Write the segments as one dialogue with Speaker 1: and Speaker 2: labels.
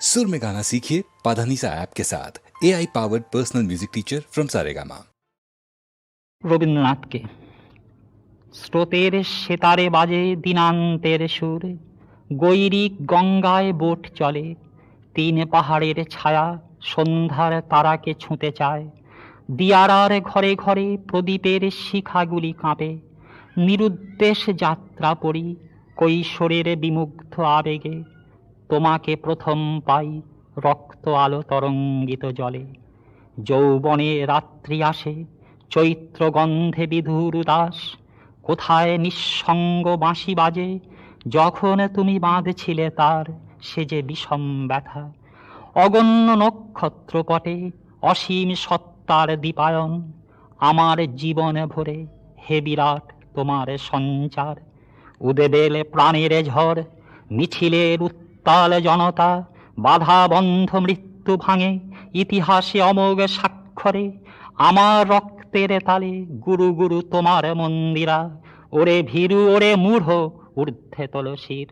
Speaker 1: सुर में गाना सीखिए पाधानीसा ऐप के साथ A I powered personal music teacher from Saregama
Speaker 2: রবীন্দ্রনাথকে স্রোতের সেতারে বাজে দিনান্তের সুর গৈরিক গঙ্গায় বোট চলে তিন পাহাড়ের ছায়া সন্ধ্যার তারাকে ছুঁতে চায় দিয়ারার ঘরে ঘরে প্রদীপের শিখাগুলি কাঁপে নিরুদ্দেশ যাত্রা পড়ি কৈশোরের বিমুগ্ধ আবেগে তোমাকে প্রথম পাই রক্ত আলো তরঙ্গিত জলে। যৌবনে রাত্রি আসে, চৈত্র গন্ধে বিধুর দাস কোথায় নিঃসঙ্গ বাঁশি বাজে, যখন তুমি বাঁধছিলে তার সে যে বিষম ব্যথা। অগণ্য নক্ষত্রপটে অসীম সত্তার দীপায়ন, আমার জীবন ভরে হে বিরাট তোমার সঞ্চার। উদেবেল প্রাণের ঝড় মিছিলের উত্তাল জনতা, বাধা বন্ধ মৃত্যু ভাঙে, ইতিহাসে অমোঘ স্বাক্ষরে, আমার রক্তের তালে গুরু গুরু তোমার মন্দিরা, ওরে ভীরু, ওরে মূঢ়, ঊর্ধ্বে তুলসীর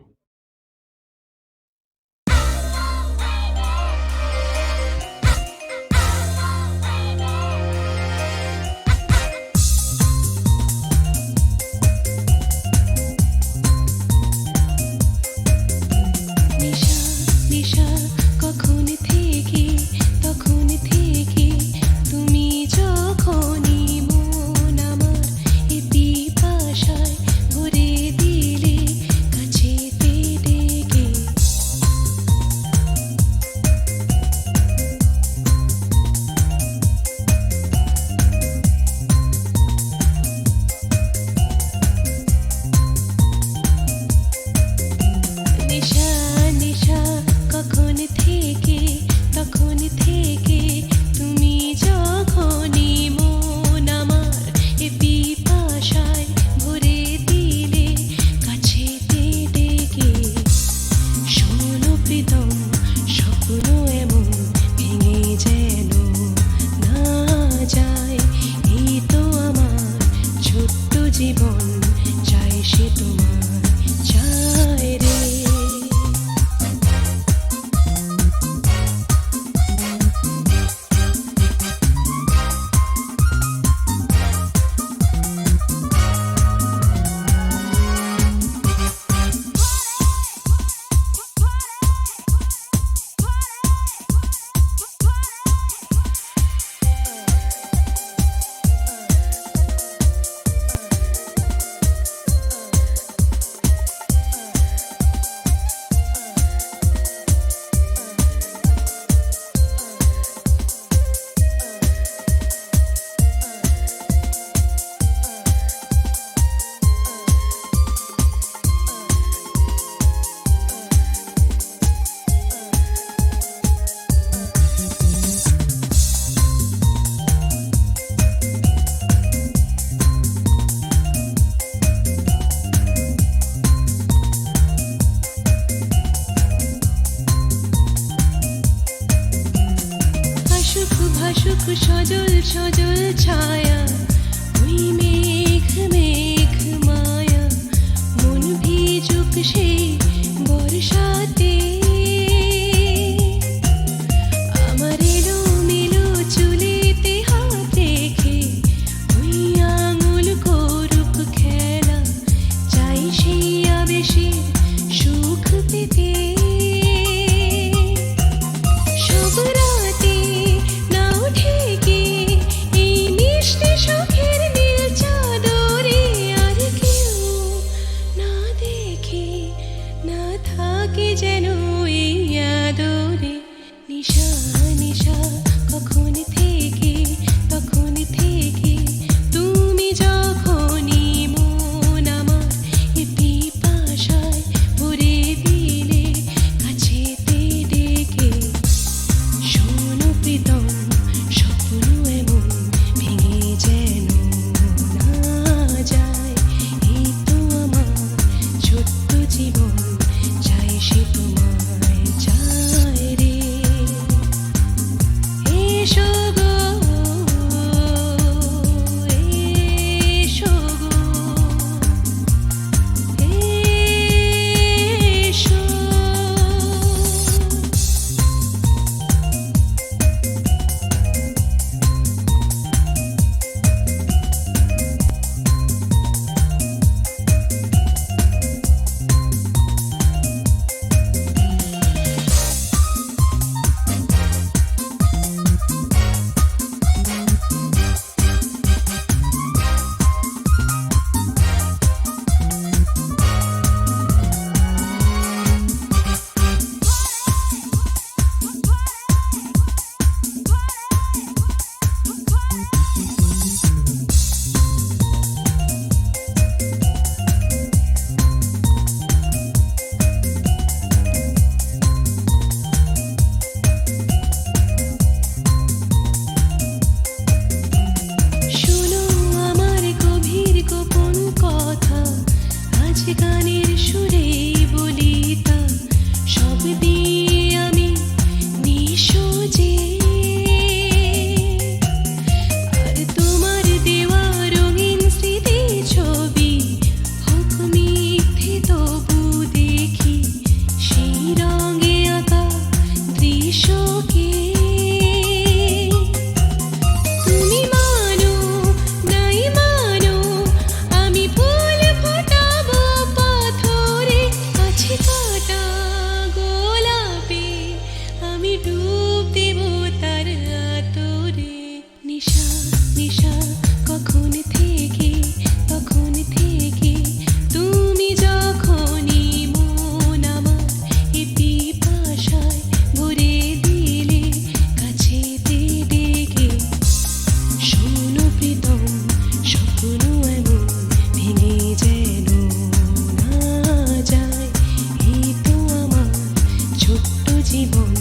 Speaker 3: ছোট্ট জীবন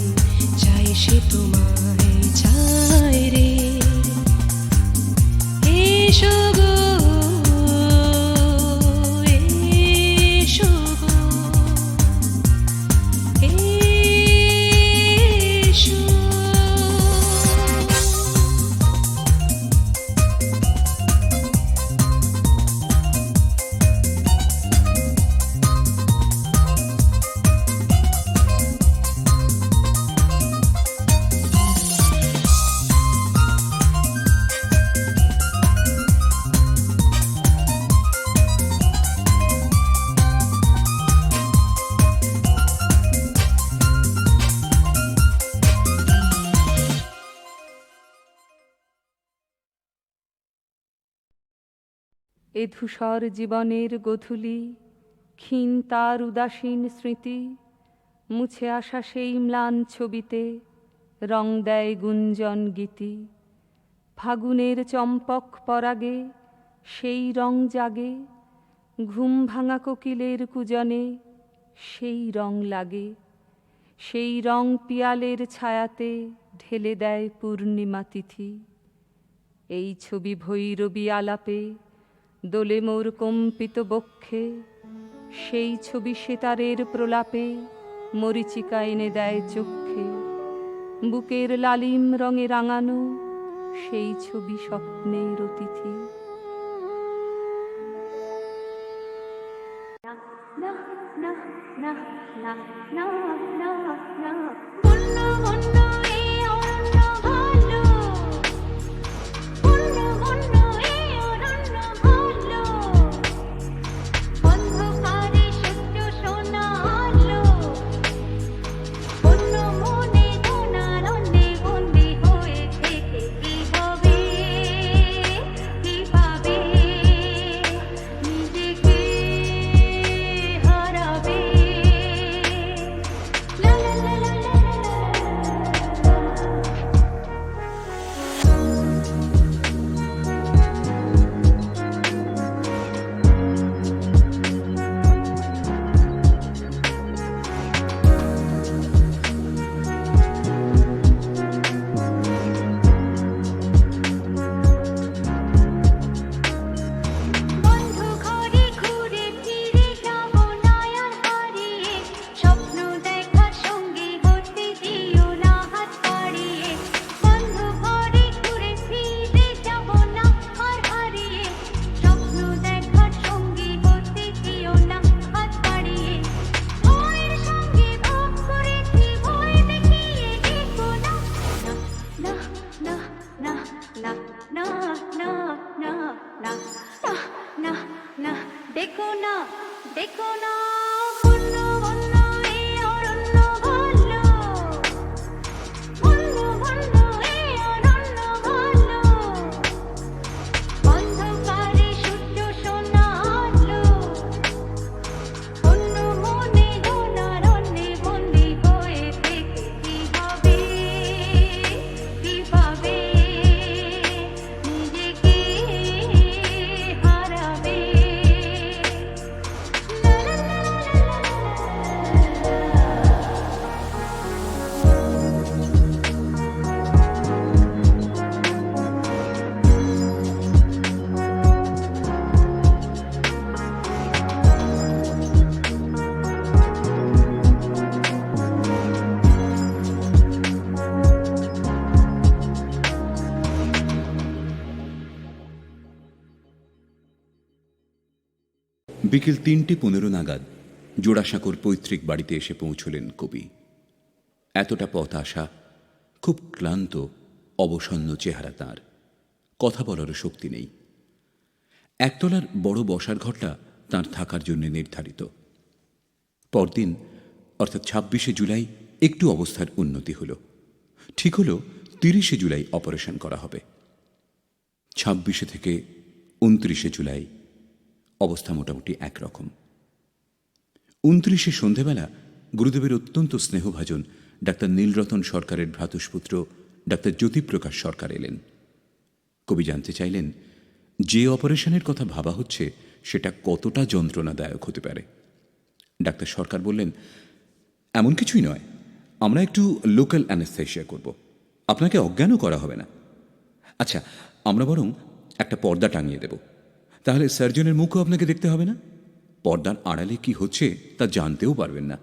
Speaker 3: চাই সে তোমায় চায় রে। এসব
Speaker 4: এ ধূসর জীবনের গধূলি, ক্ষীণ তার উদাসীন স্মৃতি, মুছে আসা সেই ম্লান ছবিতে রং দেয় গুঞ্জন গীতি। ফাগুনের চম্পক পরাগে সেই রং জাগে, ঘুম ভাঙা কোকিলের কুজনে সেই রং লাগে। সেই রং পিয়ালের ছায়াতে ঢেলে দেয় পূর্ণিমা তিথি। এই ছবি ভৈরবী আলাপে দোলে মোর কম্পিত বক্ষে সেই ছবি সেতারের প্রলাপে মরিচিকা এনে দেয় চক্ষে বুকের লালিম রঙে রাঙানো সেই ছবি স্বপ্নের অতিথি।
Speaker 3: বন্য বন্য এই অরণ্য
Speaker 5: বিকেল তিনটে পনেরো নাগাদ জোড়াসাঁকোর পৈতৃক বাড়িতে এসে পৌঁছলেন কবি। এতটা পথ আসা খুব ক্লান্ত, অবসন্ন চেহারা তার। কথা বলারও শক্তি নেই। একতলার বড় বসার ঘরটা তার থাকার জন্য নির্ধারিত। পরদিন, অর্থাৎ ছাব্বিশে জুলাই, একটু অবস্থার উন্নতি হলো। ঠিক হলো তিরিশে জুলাই অপারেশন করা হবে। ছাব্বিশে থেকে উনত্রিশে জুলাই অবস্থা মোটামুটি একরকম। উনত্রিশে সন্ধেবেলা গুরুদেবের অত্যন্ত স্নেহভাজন ডাক্তার নীলরতন সরকারের ভ্রাতুষ্পুত্র ডাক্তার জ্যোতিপ্রকাশ সরকার এলেন। কবি জানতে চাইলেন, যে অপারেশনের কথা ভাবা হচ্ছে সেটা কতটা যন্ত্রণাদায়ক হতে পারে? ডাক্তার সরকার বললেন, এমন কিছুই নয়। আমরা একটু লোকাল অ্যানেস্থেশিয়া করব। আপনাকে অজ্ঞানও করা হবে না। আচ্ছা আমরা বরং একটা পর্দা টাঙিয়ে দেব। তাহলে সার্জনের মুখও আপনাকে দেখতে হবে না? পর্দার আড়ালে কি হচ্ছে তা জানতেও পারবেন না।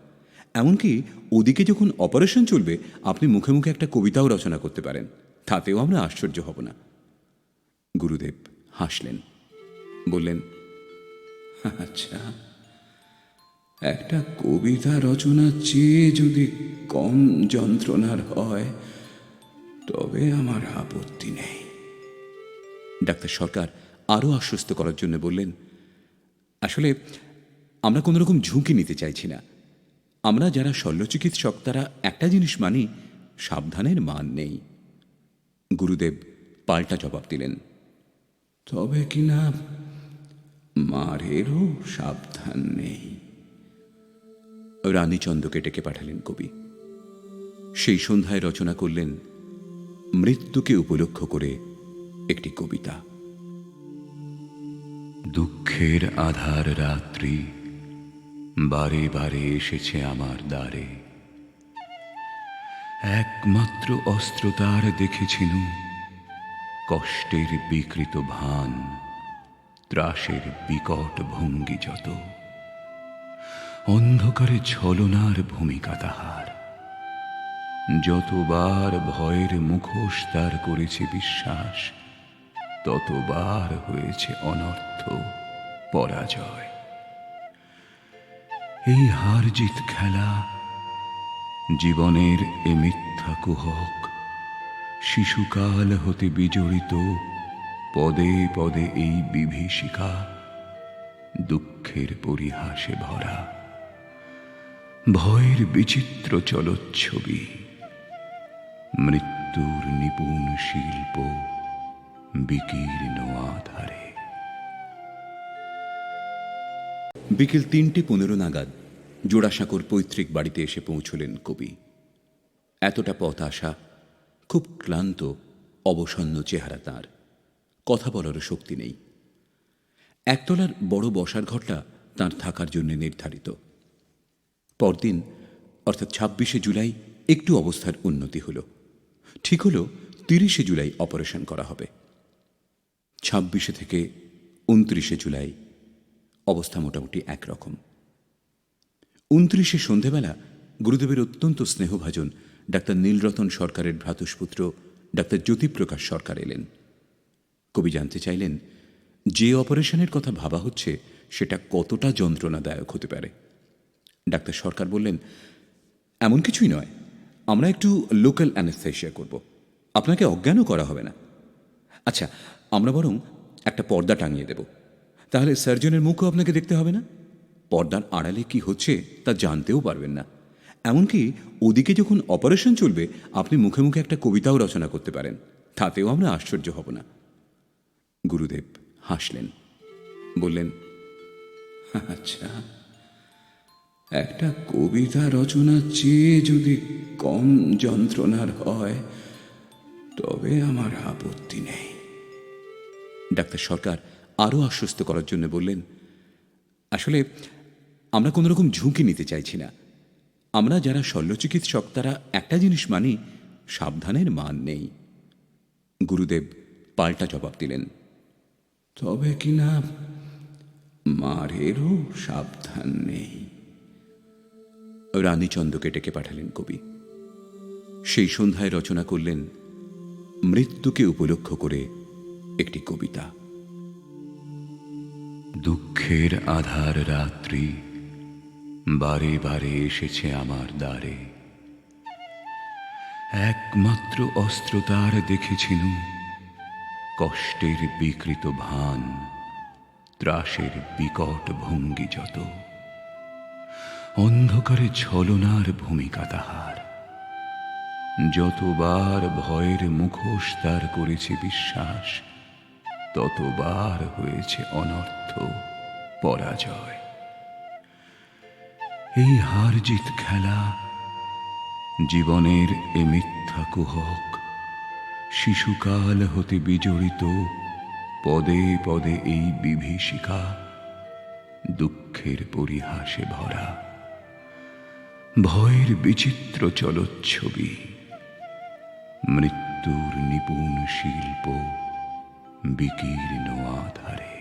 Speaker 5: এমনকি ওদিকে যখন অপারেশন চলবে, আপনি মুখে মুখে একটা কবিতাও রচনা করতে পারেন। তাতেও আমরা আশ্চর্য হব না। গুরুদেব হাসলেন। বললেন আচ্ছা একটা কবিতা রচনার চেয়ে যদি কম যন্ত্রণার হয়, তবে আমার আপত্তি নেই। ডাক্তার সরকার আরও আশ্বস্ত করার জন্য বললেন, আসলে আমরা কোনো রকম ঝুঁকি নিতে চাইছি না। আমরা যারা শল্যচিকিৎসক, তারা একটা জিনিস মানি, সাবধানের মান নেই। গুরুদেব পাল্টা জবাব দিলেন, তবে কিনা মারেরও সাবধান নেই। রানীচন্দ্রকে ডেকে পাঠালেন কবি। সেই সন্ধ্যায় রচনা করলেন, মৃত্যুকে উপলক্ষ করে একটি কবিতা।
Speaker 6: দুঃখের আধার রাত্রি, বারে বারে এসেছে আমার দ্বারে। একমাত্র অস্ত্র তার দেখেছিল কষ্টের বিকৃত ভান, ত্রাসের বিকট ভঙ্গি যত। অন্ধকারে ছলনার ভূমিকা তাহার। যতবার ভয়ের মুখোশ তার করেছে বিশ্বাস ততবার হয়েছে অনর্থ পরাজয়। এই হার জিত খেলা জীবনের এ মিথ্যা কুহক, শিশুকাল হতে বিজড়িত, পদে পদে এই বিভীষিকা দুঃখের পরিহাসে ভরা। ভয়ের বিচিত্র চলচ্ছবি, মৃত্যুর নিপুণ শিল্প বিকীর্ণ আধারে
Speaker 5: বিকেল তিনটে পনেরো নাগাদ জোড়াসাঁকোর পৈতৃক বাড়িতে এসে পৌঁছলেন কবি। এতটা পথ আসা খুব ক্লান্ত, অবসন্ন চেহারা তার। কথা বলারও শক্তি নেই। একতলার বড় বসার ঘরটা তার থাকার জন্য নির্ধারিত। পরদিন, অর্থাৎ ছাব্বিশে জুলাই, একটু অবস্থার উন্নতি হলো। ঠিক হলো তিরিশে জুলাই অপারেশন করা হবে। ছাব্বিশে থেকে উনত্রিশে জুলাই। অবস্থা মোটামুটি একরকম। উনত্রিশে সন্ধেবেলা গুরুদেবের অত্যন্ত স্নেহভাজন ডাক্তার নীলরতন সরকারের ভ্রাতুষ্পুত্র ডাক্তার জ্যোতিপ্রকাশ সরকার এলেন। কবি জানতে চাইলেন, যে অপারেশনের কথা ভাবা হচ্ছে, সেটা কতটা যন্ত্রণাদায়ক হতে পারে? ডাক্তার সরকার বললেন, এমন কিছুই নয়। আমরা একটু লোকাল অ্যানেস্থেশিয়া করব। আপনাকে অজ্ঞানও করা হবে না। আচ্ছা আমরা বরং একটা পর্দা টাঙিয়ে দেব। তাহলে সার্জনের মুখও আপনাকে দেখতে হবে না? পর্দার আড়ালে কি হচ্ছে তা জানতেও পারবেন না। এমনকি ওদিকে যখন অপারেশন চলবে, আপনি মুখে মুখে একটা কবিতাও রচনা করতে পারেন। তাতেও আমরা আশ্চর্য হব না। গুরুদেব হাসলেন। বললেন আচ্ছা একটা কবিতা রচনার চেয়ে যদি কম যন্ত্রণার হয়, তবে আমার আপত্তি নেই। ডাক্তার সরকার আরও আশ্বস্ত করার জন্য বললেন, আসলে আমরা কোনো রকম ঝুঁকি নিতে চাইছি না। আমরা যারা শল্যচিকিৎসক, তারা একটা জিনিস মানি, সাবধানের মান নেই। গুরুদেব পাল্টা জবাব দিলেন, তবে কিনা মারেরও সাবধান নেই। রানীচন্দ্রকে ডেকে পাঠালেন কবি। সেই সন্ধ্যায় রচনা করলেন, মৃত্যুকে উপলক্ষ করে একটি কবিতা।
Speaker 6: দুঃখের আধার রাত্রি, বারে বারে এসেছে আমার দ্বারে। একমাত্র অস্ত্র তার দেখেছিল কষ্টের বিকৃত ভান, ত্রাসের বিকট ভঙ্গি যত। অন্ধকারে ছলনার ভূমিকা তাহার। যতবার ভয়ের মুখোশ তার করেছে বিশ্বাস ততবার হয়েছে অনর্থ পরাজয়। এই হার জিত খেলা জীবনের এ মিথ্যা কুহক, শিশুকাল হতে বিজড়িত, পদে পদে এই বিভীষিকা দুঃখের পরিহাসে ভরা। ভয়ের বিচিত্র চলচ্ছবি, মৃত্যুর নিপুণ শিল্প বিকীর্ণ আধারে।